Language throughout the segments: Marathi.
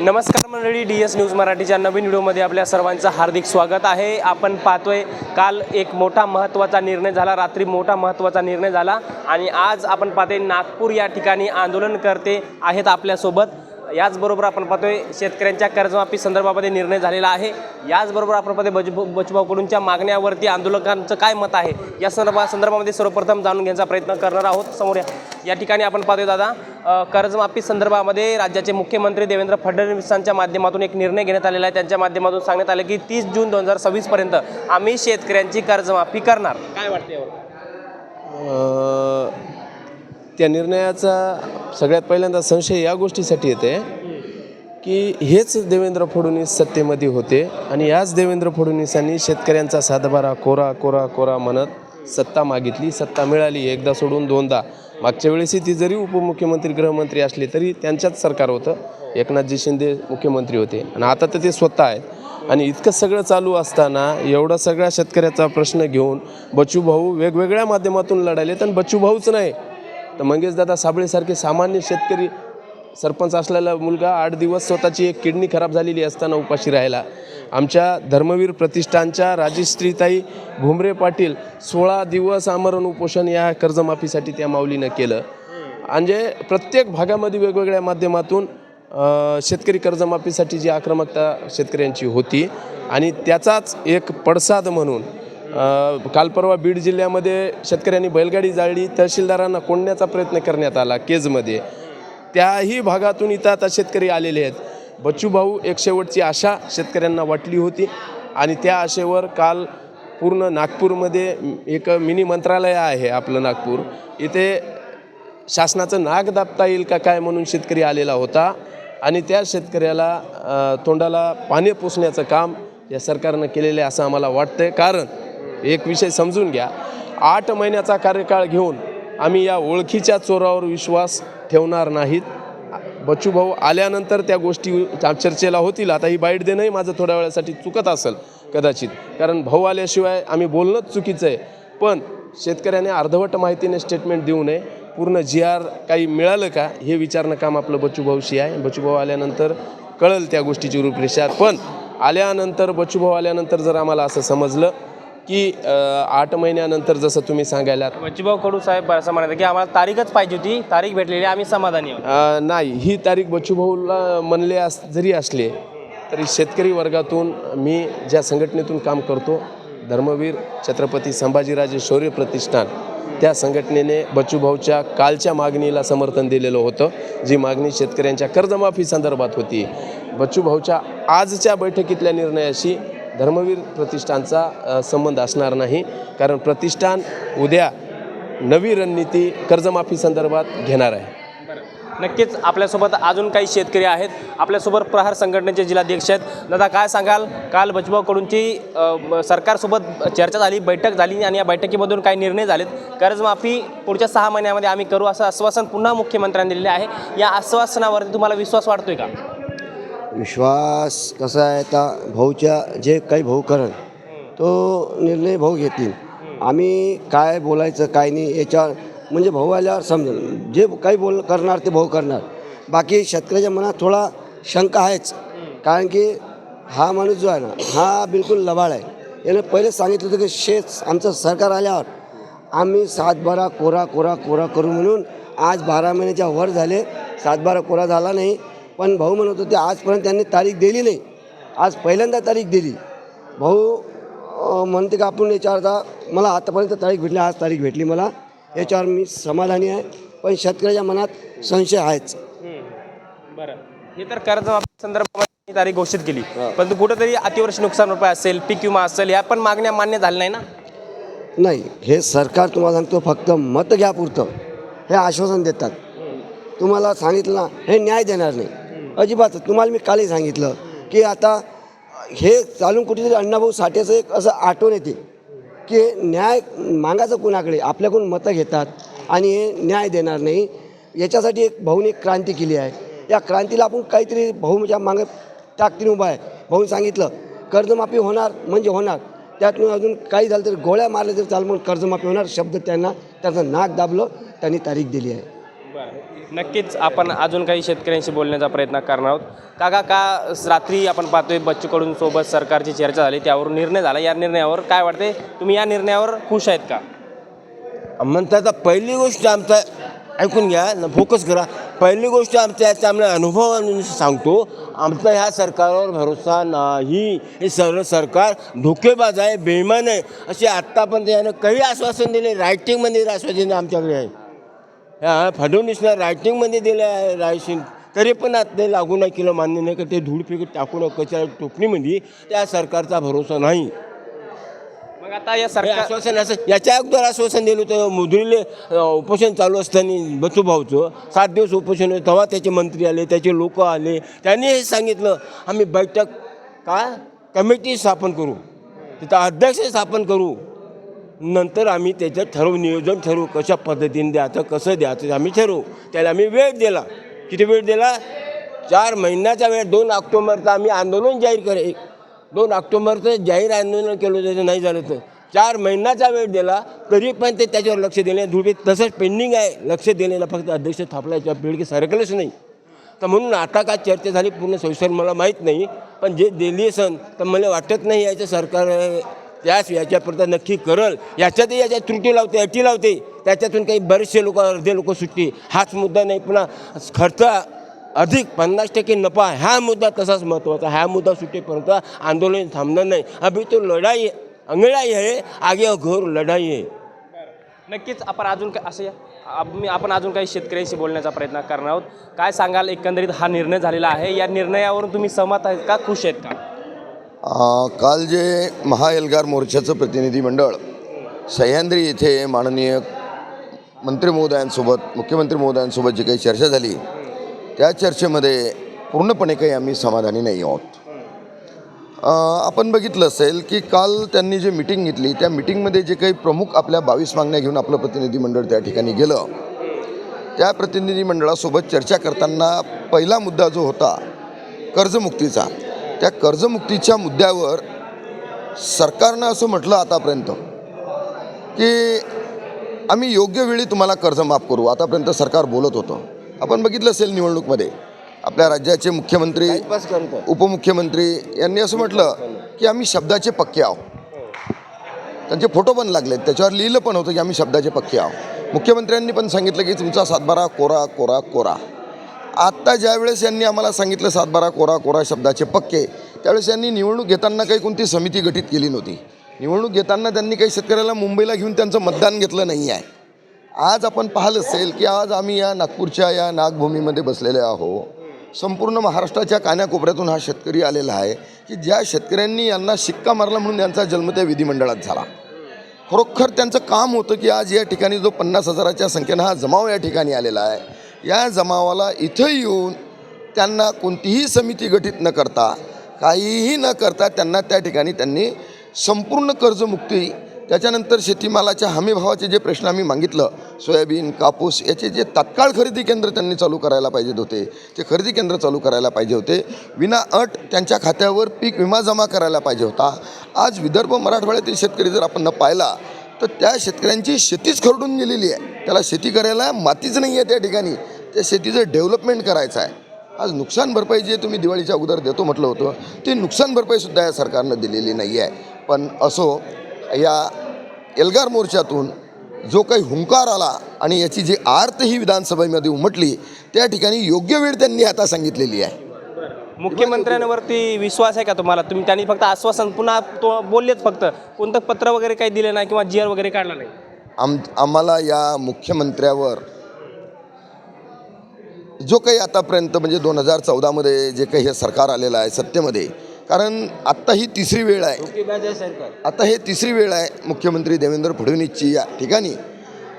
नमस्कार मंडळी डी एस न्यूज मराठीच्या नवीन व्हिडिओमध्ये आपल्या सर्वांचं हार्दिक स्वागत आहे. आपण पाहतोय काल एक मोठा महत्त्वाचा निर्णय झाला रात्री मोठा महत्त्वाचा निर्णय झाला. आणि आज आपण पाहतोय नागपूर या ठिकाणी आंदोलनकर्ते आहेत आपल्यासोबत. याचबरोबर आपण पाहतोय शेतकऱ्यांच्या कर्जमाफी संदर्भामध्ये निर्णय झालेला आहे. याचबरोबर आपण पाहतोय बजू बचूभाऊ कडूंच्या मागण्यावरती आंदोलकांचं काय मत आहे? या संदर्भा संदर्भामध्ये सर्वप्रथम जाणून घेण्याचा प्रयत्न करणार आहोत. समोर या. या ठिकाणी आपण पाहतोय दादा कर्जमाफी संदर्भामध्ये राज्याचे मुख्यमंत्री देवेंद्र फडणवीसांच्या माध्यमातून एक निर्णय घेण्यात आलेला आहे. त्यांच्या माध्यमातून सांगण्यात आलं की तीस जून दोन हजार सव्वीसपर्यंत आम्ही शेतकऱ्यांची कर्जमाफी करणार. काय वाटते त्या निर्णयाचा सगळ्यात पहिल्यांदा संशय या गोष्टीसाठी येते की हेच देवेंद्र फडणवीस सत्तेमध्ये होते आणि याच देवेंद्र फडणवीसांनी शेतकऱ्यांचा सातबारा कोरा कोरा कोरा म्हणत सत्ता मागितली. सत्ता मिळाली एकदा सोडून दोनदा. मागच्या वेळेसही ती जरी उपमुख्यमंत्री गृहमंत्री असली तरी त्यांच्याच सरकार होतं. एकनाथजी शिंदे मुख्यमंत्री होते. आणि आता तर ते स्वतः आहेत. आणि इतकं सगळं चालू असताना एवढा सगळ्या शेतकऱ्याचा प्रश्न घेऊन बच्चूभाऊ वेगवेगळ्या माध्यमातून लढायलेत आणि बच्चूभाऊच नाही. तर मंगेशदादा साबळेसारखे सामान्य शेतकरी सरपंच असलेला मुलगा आठ दिवस स्वतःची एक किडनी खराब झालेली असताना उपाशी राहिला. आमच्या धर्मवीर प्रतिष्ठानच्या राजश्रीताई भुमरे पाटील सोळा दिवस आमरण उपोषण या कर्जमाफीसाठी त्या माऊलीनं केलं. म्हणजे प्रत्येक भागामध्ये वेगवेगळ्या माध्यमातून शेतकरी कर्जमाफीसाठी जी आक्रमकता शेतकऱ्यांची होती आणि त्याचाच एक पडसाद म्हणून काल परवा बीड जिल्ह्यामध्ये शेतकऱ्यांनी बैलगाडी जाळली. तहसीलदारांना कोंडण्याचा प्रयत्न करण्यात आला केजमध्ये. त्याही भागातून इथं आता शेतकरी आलेले आहेत. बच्चूभाऊ एक शेवटची आशा शेतकऱ्यांना वाटली होती आणि त्या आशेवर काल पूर्ण नागपूरमध्ये एक मिनी मंत्रालय आहे आपलं नागपूर. इथे शासनाचं नाक दाबता येईल का काय म्हणून शेतकरी आलेला होता आणि त्या शेतकऱ्याला तोंडाला पाणी पोसण्याचं काम या सरकारनं केलेलं आहे असं आम्हाला वाटतं कारण एक विषय समजून घ्या. आठ महिन्याचा कार्यकाळ घेऊन आम्ही या ओळखीच्या चोरावर विश्वास ठेवणार नाहीत. बच्चूभाऊ आल्यानंतर त्या गोष्टी चर्चेला होतील. आता ही बाईट देणंही माझं थोड्या वेळासाठी चुकत असेल कदाचित. कारण भाऊ आल्याशिवाय आम्ही बोलणंच चुकीचं आहे. पण शेतकऱ्याने अर्धवट माहितीने स्टेटमेंट देऊ नये. पूर्ण जी आर काही मिळालं का? हे विचारणं काम आपलं बच्चूभाऊशी आहे. बच्चूभाऊ आल्यानंतर कळल त्या गोष्टीची रूपरेषा. पण आल्यानंतर बच्चूभाऊ आल्यानंतर जर आम्हाला असं समजलं की आठ महिन्यानंतर जसं तुम्ही सांगायला बच्चूभाऊ कडू साहेब असं म्हणाले की आम्हाला तारीखच पाहिजे होती तारीख भेटलेली आम्ही समाधानी आहोत. नाही ही तारीख बच्चूभाऊला म्हणले अस जरी असले तरी शेतकरी वर्गातून मी ज्या संघटनेतून काम करतो धर्मवीर छत्रपती संभाजीराजे शौर्य प्रतिष्ठान त्या संघटनेने बच्चूभाऊच्या कालच्या मागणीला समर्थन दिलेलं होतं जी मागणी शेतकऱ्यांच्या कर्जमाफी संदर्भात होती. बच्चूभाऊच्या आजच्या बैठकीतल्या निर्णयाशी धर्मवीर प्रतिष्ठानचा संबंध असणार नाही. कारण प्रतिष्ठान उद्या नवी रणनीती कर्जमाफी संदर्भात घेणार आहे. नक्कीच आपल्यासोबत अजून काही शेतकरी आहेत. आपल्यासोबत प्रहार संघटनेचे जिल्हाध्यक्ष आहेत. दादा काय सांगाल? काल बचभाऊ सरकारसोबत चर्चा झाली बैठक झाली आणि या बैठकीमधून काही निर्णय झालेत. कर्जमाफी पुढच्या सहा महिन्यामध्ये आम्ही करू असं आश्वासन पुन्हा मुख्यमंत्र्यांनी दिलेलं आहे. या आश्वासनावरती तुम्हाला विश्वास वाटतोय का? विश्वास कसा आहे आता भाऊच्या जे काही भाऊ करल तो निर्णय भाऊ घेतील. आम्ही काय बोलायचं काय नाही याच्यावर म्हणजे भाऊ आल्यावर समजेल जे काही बोल करणार ते भाऊ करणार. बाकी शेतकऱ्याच्या मनात थोडा शंका आहेच. कारण की हा माणूस जो आहे ना हा बिलकुल लबाळ आहे. यानं पहिले सांगितलं होतं की शेत आमचं सरकार आल्यावर आम्ही सातबारा कोरा कोरा कोरा करू म्हणून आज बारा महिन्याच्या वर झाले. सातबारा कोरा झाला नाही. पण भाऊ म्हणत होते आजपर्यंत त्यांनी तारीख दिली नाही. आज पहिल्यांदा तारीख दिली. भाऊ म्हणते का आपण याच्यावर आता मला आतापर्यंत तारीख भेटली आज तारीख भेटली मला. याच्यावर मी समाधानी आहे. पण शेतकऱ्याच्या मनात संशय आहेच. बरं. हे तर संदर्भामध्ये ही तारीख घोषित केली. परंतु कुठेतरी अतिवर्षी नुकसान भरपाई असेल पीक विमा असेल या पण मागण्या मान्य झाल्या नाही ना? नाही. हे सरकार तुम्हाला सांगतो फक्त मत घ्या पुरतं. हे आश्वासन देतात. तुम्हाला सांगितलं हे न्याय देणार नाही. अजिबात तुम्हाला मी कालही सांगितलं की आता हे चालून कुठेतरी अण्णाभाऊ साठेचं एक असं आठवण येते की न्याय मागायचं कुणाकडे? आपल्याकडून मतं घेतात आणि हे न्याय देणार नाही. याच्यासाठी एक भाऊने क्रांती केली आहे. या क्रांतीला आपण काहीतरी भाऊच्या मागे ताकदीने उभा आहे. भाऊने सांगितलं कर्जमाफी होणार म्हणजे होणार. त्यातून अजून काही झालं तरी गोळ्या मारल्या तरी चाल म्हणून कर्जमाफी होणार शब्द त्यांना त्यांचं नाक दाबलं त्यांनी तारीख दिली आहे. नक्कीच आपण अजून काही शेतकऱ्यांशी बोलण्याचा प्रयत्न करणार आहोत. काका का रात्री आपण पाहतोय बच्चूकडून सोबत सरकारची चर्चा झाली त्यावरून निर्णय झाला. या निर्णयावर काय वाटते तुम्ही या निर्णयावर खुश आहेत का? म्हणतात आता पहिली गोष्ट आमचा ऐकून घ्या न फोकस करा. पहिली गोष्ट आमच्या याचा आम्हाला अनुभवानुसार सांगतो आमचा ह्या सरकारवर भरोसा नाही. हे सर्व सरकार धोकेबाज आहे बेईमान आहे. असे आत्ता पण त्यानं काही आश्वासन दिले रायटिंगमध्ये आश्वासन आमच्याकडे आहे. ह्या फडणवीसनं रायटिंगमध्ये दिलं आहे रायसिंग तरी पण आता ते लागू नाही केलं मान्य नाही का ते धूळ फेकत टाकून कचरा टोपणीमध्ये त्या सरकारचा भरोसा नाही. मग आता या हे सरकार आश्वासन असं याच्या अगोदर आश्वासन दिलं होतं मुद्रीले उपोषण चालू असताना बचूभाऊचं सात दिवस उपोषण होतं तेव्हा त्याचे मंत्री आले त्याचे लोक आले. त्यांनी हे सांगितलं आम्ही बैठक का? कमिटी स्थापन करू. तिथं अध्यक्ष स्थापन करू. नंतर आम्ही त्याच्यात ठरवू नियोजन ठरवू कशा पद्धतीने द्यायचं कसं द्यायचं आम्ही ठरवू. त्याला आम्ही वेळ दिला. किती वेळ दिला? चार महिन्याचा वेळ. दोन ऑक्टोबरचा आम्ही आंदोलन जाहीर करे दोन ऑक्टोबरचं जाहीर आंदोलन केलं त्याचं नाही झालं तर. चार महिन्याचा वेळ दिला तरी पण ते त्याच्यावर लक्ष दिले धुळे तसंच पेंडिंग आहे. लक्ष दिलेलं फक्त अध्यक्ष थापलायच्या पिढी सरकलंच नाही. तर म्हणून आता काय चर्चा झाली पूर्ण संसार मला माहीत नाही. पण जे दिली सण तर मला वाटत नाही याचं सरकार त्याच याच्यापर्यंत नक्की करल. याच्यातही याच्यात त्रुटी लावते अटी लावते. त्याच्यातून काही बरेचसे लोक अर्धे लोक सुटते हाच मुद्दा नाही पुन्हा खर्च अधिक पन्नास टक्के नफा हा मुद्दा तसाच महत्त्वाचा. हा मुद्दा सुटेपर्यंत आंदोलन थांबणार नाही. अभि तो लढाई अंगड़ाई आहे. आगे घोर लढाई आहे. नक्कीच आपण अजून काय असं मी आपण अजून काही शेतकऱ्यांशी बोलण्याचा प्रयत्न करणार आहोत. काय सांगाल? एकंदरीत हा निर्णय झालेला आहे. या निर्णयावरून तुम्ही सहमत आहेत का? खुश आहेत का? काल जे महाएल्गार मोर्चाचं प्रतिनिधी मंडळ सह्याद्री येथे माननीय मंत्री महोदयांसोबत मुख्यमंत्री महोदयांसोबत जी काही चर्चा झाली त्या चर्चेमध्ये पूर्णपणे काही आम्ही समाधानी नाही आहोत. आपण बघितलं असेल की काल त्यांनी जे मिटिंग घेतली त्या मिटिंगमध्ये जे काही प्रमुख आपल्या बावीस मागण्या घेऊन आपलं प्रतिनिधी मंडळ त्या ठिकाणी गेलं त्या प्रतिनिधी मंडळासोबत चर्चा करताना पहिला मुद्दा जो होता कर्जमुक्तीचा. त्या कर्जमुक्तीच्या मुद्द्यावर सरकारनं असं म्हटलं आतापर्यंत की आम्ही योग्य वेळी तुम्हाला कर्ज माफ करू. आतापर्यंत सरकार बोलत होतं. आपण बघितलं असेल निवडणूकमध्ये. आपल्या राज्याचे मुख्यमंत्री उपमुख्यमंत्री यांनी असं म्हटलं की आम्ही शब्दाचे पक्के आहो त्यांचे फोटो पण लागलेत. त्याच्यावर लिहिलं पण होतं की आम्ही शब्दाचे पक्के आहो मुख्यमंत्र्यांनी पण सांगितलं की तुमचा सातबारा कोरा कोरा कोरा. आत्ता ज्यावेळेस यांनी आम्हाला सांगितलं सातबारा कोरा कोरा शब्दाचे पक्के त्यावेळेस यांनी निवडणूक घेताना काही कोणती समिती गठीत केली नव्हती. निवडणूक घेताना त्यांनी काही शेतकऱ्याला मुंबईला घेऊन त्यांचं मतदान घेतलं नाही आहे. आज आपण पाहिलं असेल की आज आम्ही या नागपूरच्या या नागभूमीमध्ये बसलेले आहो संपूर्ण महाराष्ट्राच्या कान्याकोपऱ्यातून हा शेतकरी आलेला आहे की ज्या शेतकऱ्यांनी यांना शिक्का मारला म्हणून यांचा जन्म त्या विधिमंडळात झाला. खरोखर त्यांचं काम होतं की आज या ठिकाणी जो पन्नास हजाराच्या संख्येनं हा जमाव या ठिकाणी आलेला आहे. या जमावाला इथं येऊन त्यांना कोणतीही समिती गठीत न करता काहीही न करता त्यांना त्या ठिकाणी त्यांनी संपूर्ण कर्जमुक्ती त्याच्यानंतर शेतीमालाच्या हमीभावाचे जे प्रश्न आम्ही मागितलं सोयाबीन कापूस याचे जे तात्काळ खरेदी केंद्र त्यांनी चालू करायला पाहिजेत होते ते खरेदी केंद्र चालू करायला पाहिजे होते विना अट त्यांच्या खात्यावर पीक विमा जमा करायला पाहिजे होता. आज विदर्भ मराठवाड्यातील शेतकरी जर आपण न पाहिला तर त्या शेतकऱ्यांची शेतीच खरडून गेलेली आहे. त्याला शेती करायला मातीच नाही आहे त्या ठिकाणी. त्या शेतीचं डेव्हलपमेंट करायचं आहे. आज नुकसान भरपाई जे तुम्ही दिवाळीच्या अगोदर देतो म्हटलं होतं ते नुकसान भरपाईसुद्धा या सरकारनं दिलेली नाही आहे. पण असो या एल्गार मोर्चातून जो काही हुंकार आला आणि याची जी आर्त ही विधानसभेमध्ये उमटली त्या ठिकाणी योग्य वेळ त्यांनी आता सांगितलेली आहे. मुख्यमंत्र्यांवरती विश्वास आहे का तुम्हाला? तुम्ही त्यांनी फक्त आश्वासन पुन्हा तो बोललेच फक्त. कोणतं पत्र वगैरे काही दिलं नाही किंवा जीआर वगैरे काढला नाही? आम आम्हाला या मुख्यमंत्र्यावर जो काही आतापर्यंत म्हणजे दोन हजार चौदामध्ये जे काही हे सरकार आलेलं आहे सत्तेमध्ये कारण आत्ता ही तिसरी वेळ आहे. आता हे तिसरी वेळ आहे मुख्यमंत्री देवेंद्र फडणवीसची या ठिकाणी.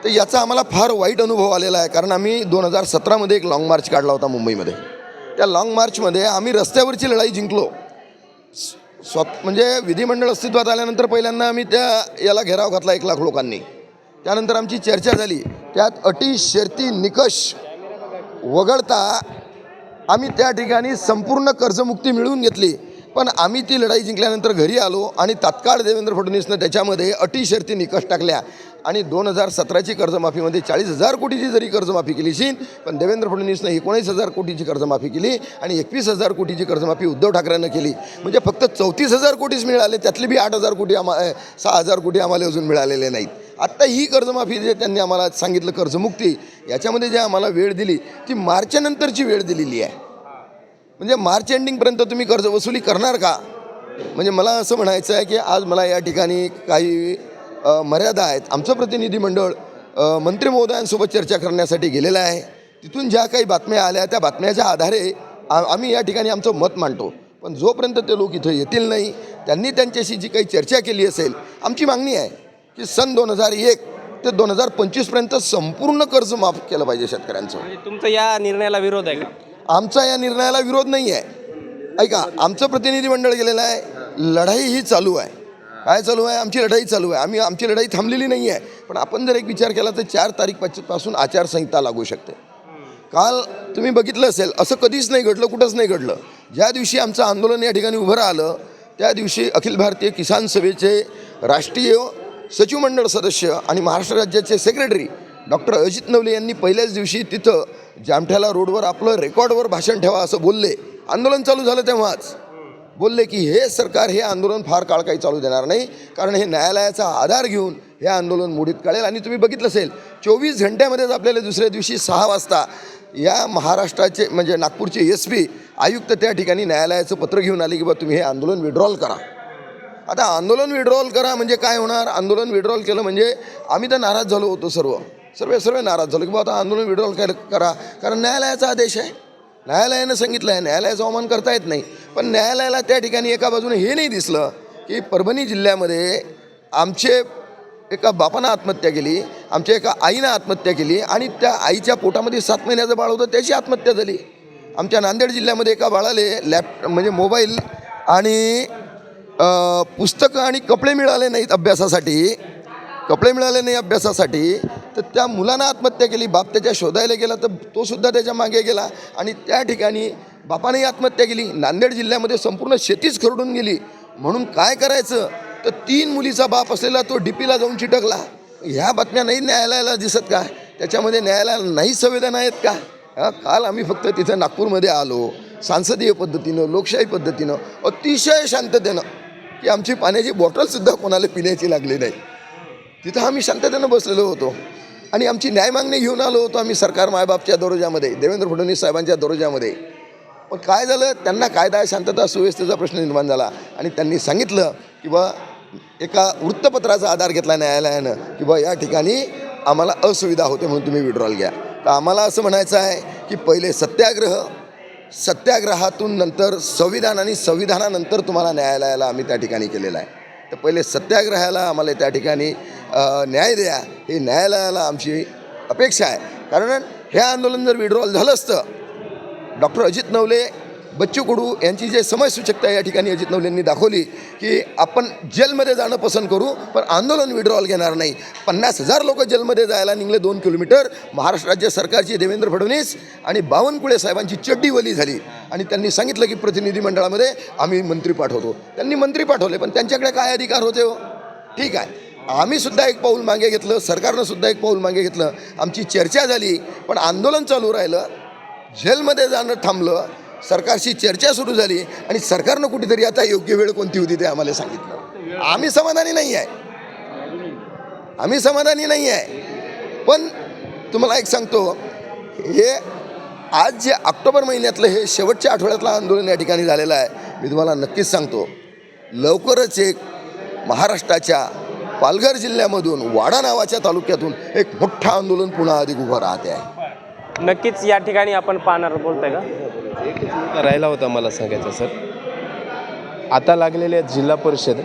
तर याचा आम्हाला फार वाईट अनुभव आलेला आहे कारण आम्ही दोन हजार सतरामध्ये एक लाँग मार्च काढला होता मुंबईमध्ये. त्या लाँग मार्चमध्ये आम्ही रस्त्यावरची लढाई जिंकलो. स्व म्हणजे विधिमंडळ अस्तित्वात आल्यानंतर पहिल्यांदा आम्ही त्या याला घेराव घातला एक लाख लोकांनी. त्यानंतर आमची चर्चा झाली. त्यात अटी शर्ती निकष वगळता आम्ही त्या ठिकाणी संपूर्ण कर्जमुक्ती मिळवून घेतली. पण आम्ही ती लढाई जिंकल्यानंतर घरी आलो आणि तात्काळ देवेंद्र फडणवीसनं त्याच्यामध्ये अटी शर्ती निकष टाकल्या. आणि दोन हजार सतराची कर्जमाफीमध्ये चाळीस हजार कोटीची जरी कर्जमाफी केली असेल पण देवेंद्र फडणवीसनं एकोणीस हजार कोटीची कर्जमाफी केली आणि एकवीस हजार कोटीची कर्जमाफी उद्धव ठाकरेंनं केली. म्हणजे फक्त चौतीस हजार कोटीच मिळाले त्यातले बी आठ हजार कोटी आम्हा सहा हजार कोटी आम्हाला अजून मिळालेले नाहीत. आत्ता ही कर्जमाफी जे त्यांनी आम्हाला सांगितलं कर्जमुक्ती याच्यामध्ये जे आम्हाला वेळ दिली ती मार्चनंतरची वेळ दिलेली आहे. म्हणजे मार्च एंडिंगपर्यंत तुम्ही कर्ज वसुली करणार का? म्हणजे मला असं म्हणायचं आहे की आज मला या ठिकाणी काही मर्यादा आहेत. आमचं प्रतिनिधी मंडळ मंत्री महोदयांसोबत चर्चा करण्यासाठी गेलेलं आहे. तिथून ज्या काही बातम्या आल्या त्या बातम्याच्या आधारे आम्ही या ठिकाणी आमचं मत मांडतो. पण जोपर्यंत ते लोक इथं येतील नाही त्यांनी त्यांच्याशी जी काही चर्चा केली असेल आमची मागणी आहे. की सन दोन हजार एक ते दोन हजार पंचवीसपर्यंत संपूर्ण कर्ज माफ केलं पाहिजे शेतकऱ्यांचं. म्हणजे तुमचा या निर्णयाला विरोध आहे का? आमचा या निर्णयाला विरोध नाही आहे. ऐका आमचं प्रतिनिधी मंडळ गेलेलं आहे. लढाई ही चालू आहे. काय चालू आहे? आमची लढाई चालू आहे. आम्ही आमची लढाई थांबलेली नाही आहे. पण आपण जर एक विचार केला तर चार तारीख पाच- पासून आचारसंहिता लागू शकते. काल तुम्ही बघितलं असेल असं कधीच नाही घडलं कुठंच नाही घडलं. ज्या दिवशी आमचं आंदोलन या ठिकाणी उभं राहिलं त्या दिवशी अखिल भारतीय किसान सभेचे राष्ट्रीय सचिव मंडळ सदस्य आणि महाराष्ट्र राज्याचे सेक्रेटरी डॉक्टर अजित नवले यांनी पहिल्याच दिवशी तिथं जामठ्याला रोडवर आपलं रेकॉर्डवर भाषण ठेवा असं बोलले. आंदोलन चालू झालं तेव्हाच. बोलले की हे सरकार हे आंदोलन फार काळ काही चालू देणार नाही. कारण हे न्यायालयाचा आधार घेऊन हे आंदोलन मोडीत काढेल. आणि तुम्ही बघितलं असेल चोवीस घंट्यामध्येच आपल्याला दुसऱ्या दिवशी सहा वाजता या महाराष्ट्राचे म्हणजे नागपूरचे एस पी आयुक्त त्या ठिकाणी न्यायालयाचं पत्र घेऊन आले की बा तुम्ही हे आंदोलन विड्रॉल करा. आता आंदोलन विड्रॉल करा म्हणजे काय होणार? आंदोलन विड्रॉल केलं म्हणजे आम्ही तर नाराज झालो होतो सर्व. सर्व सर्व नाराज झालो की बाबा आता आंदोलन विड्रॉल केलं करा. कारण न्यायालयाचा आदेश आहे. न्यायालयानं सांगितलं आहे. न्यायालयाचा अवमान करता येत नाही. पण न्यायालयाला त्या ठिकाणी एका बाजूने हे नाही दिसलं की परभणी जिल्ह्यामध्ये आमचे एका बापानं आत्महत्या केली आमच्या एका आईनं आत्महत्या केली आणि त्या आईच्या पोटामध्ये सात महिन्याचं बाळ होतं त्याची आत्महत्या झाली. आमच्या नांदेड जिल्ह्यामध्ये एका बाळाले लॅप म्हणजे मोबाईल आणि पुस्तकं आणि कपडे मिळाले नाहीत अभ्यासासाठी. कपडे मिळाले नाही अभ्यासासाठी. तर त्या मुलानं आत्महत्या केली बाप त्याच्या शोधायला गेला तर तो सुद्धा त्याच्यामागे गेला आणि त्या ठिकाणी बापानेही आत्महत्या केली. नांदेड जिल्ह्यामध्ये संपूर्ण शेतीच खरडून गेली. म्हणून काय करायचं? तर तीन मुलीचा बाप असलेला तो डीपीला जाऊन चिटकला. ह्या बातम्या नाही न्यायालयाला दिसत का? त्याच्यामध्ये न्यायालयाला नाही संवेदना आहेत का? काल आम्ही फक्त तिथं नागपूरमध्ये आलो. सांसदीय पद्धतीनं लोकशाही पद्धतीनं अतिशय शांततेनं. की आमची पाण्याची बॉटलसुद्धा कोणाला पिण्याची लागली नाही. तिथं आम्ही शांततेनं बसलेलो होतो. आणि आमची न्याय मागणी घेऊन आलो होतो आम्ही सरकार मायबापच्या दरोजामध्ये देवेंद्र फडणवीस साहेबांच्या दरोजामध्ये पण काय झालं? त्यांना कायदा शांतता सुव्यवस्थेचा प्रश्न निर्माण झाला. आणि त्यांनी सांगितलं की बा एका वृत्तपत्राचा आधार घेतला न्यायालयानं की बा या ठिकाणी आम्हाला असुविधा होते म्हणून तुम्ही विड्रॉल घ्या. तर आम्हाला असं म्हणायचं आहे की पहिले सत्याग्रह सत्याग्रहातून नंतर संविधान आणि संविधानानंतर तुम्हाला न्यायालयाला आम्ही त्या ठिकाणी केलेलं आहे. तर पहिले सत्याग्रहाला आम्हाला त्या ठिकाणी न्याय द्या. हे न्यायालयाला आमची अपेक्षा आहे. कारण हे आंदोलन जर विड्रॉल झालं असतं डॉक्टर अजित नवले बच्चू कडू यांची जे समयसूचकता या ठिकाणी अजित नवलेंनी दाखवली की आपण जेलमध्ये जाणं पसंत करू पण आंदोलन विड्रॉल घेणार नाही. पन्नास हजार लोक जेलमध्ये जायला निघले दोन किलोमीटर. महाराष्ट्र राज्य सरकारची देवेंद्र फडणवीस आणि बावनकुळे साहेबांची चड्डीवली झाली. आणि त्यांनी सांगितलं की प्रतिनिधी मंडळामध्ये आम्ही मंत्री पाठवतो. त्यांनी मंत्री पाठवले पण त्यांच्याकडे काय अधिकार होते हो? ठीक आहे. आम्ही सुद्धा एक पाऊल मागे घेतलं सरकारनं सुद्धा एक पाऊल मागे घेतलं. आमची चर्चा झाली पण आंदोलन चालू राहिलं. जेलमध्ये जाणं थांबलं सरकारशी चर्चा सुरू झाली आणि सरकारनं कुठेतरी आता योग्य वेळ कोणती होती ते आम्हाला सांगितलं. आम्ही समाधानी नाही आहे. आम्ही समाधानी नाही आहे. पण तुम्हाला एक सांगतो हे आज जे ऑक्टोबर महिन्यातलं हे शेवटच्या आठवड्यातलं आंदोलन या ठिकाणी झालेलं आहे मी तुम्हाला नक्कीच सांगतो. लवकरच एक महाराष्ट्राच्या पालघर जिल्ह्यामधून वाडा नावाच्या तालुक्यातून एक मोठं आंदोलन पुन्हा अधिक उभं राहते. आहे नक्कीच या ठिकाणी आपण पाहणार बोलताय का? एकच मुद्दा राहिला होता मला सांगायचा सर. आता लागलेल्या जिल्हा परिषद.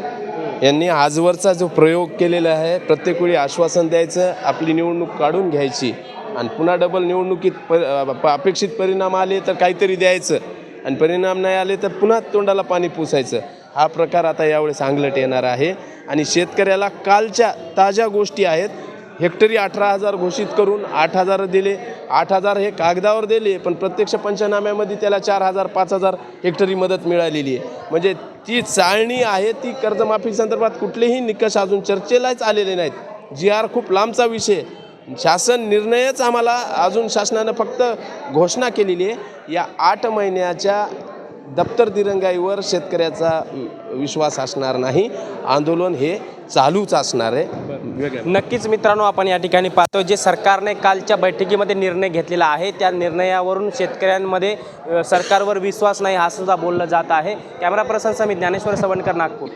यांनी आजवरचा जो प्रयोग केलेला आहे प्रत्येक वेळी आश्वासन द्यायचं आपली निवडणूक काढून घ्यायची. आणि पुन्हा डबल निवडणुकीत प प- अपेक्षित परिणाम आले तर काहीतरी द्यायचं. आणि परिणाम नाही आले तर पुन्हा तोंडाला पाणी पुसायचं. हा प्रकार आता यावेळेस अंगलट येणार आहे. आणि शेतकऱ्याला कालच्या ताज्या गोष्टी आहेत. हेक्टरी अठरा हजार घोषित करून आठ हजार दिले. आठ हजार हे कागदावर दिले पण प्रत्यक्ष पंचनाम्यामध्ये त्याला चार हजार पाच हजार हेक्टरी मदत मिळालेली आहे. म्हणजे ती चाळणी आहे ती कर्जमाफी संदर्भात कुठलेही निकष अजून चर्चेलाच आलेले नाहीत. जी आर खूप लांबचा विषय शासन निर्णयच आम्हाला अजून शासनानं फक्त घोषणा केलेली आहे. या आठ महिन्याच्या दप्तर दिरंगाईवर शेतकऱ्याचा विश्वास असणार नाही. आंदोलन हे चालूच असणार आहे. नक्कीच मित्रांनो आपण या ठिकाणी पाहतो जे सरकारने कालच्या बैठकीमध्ये निर्णय घेतलेला आहे त्या निर्णयावरून शेतकऱ्यांमध्ये सरकारवर विश्वास नाही हा सुद्धा बोललं जात आहे. Camera person Samit Dnyaneshwar Savankar Nagpur.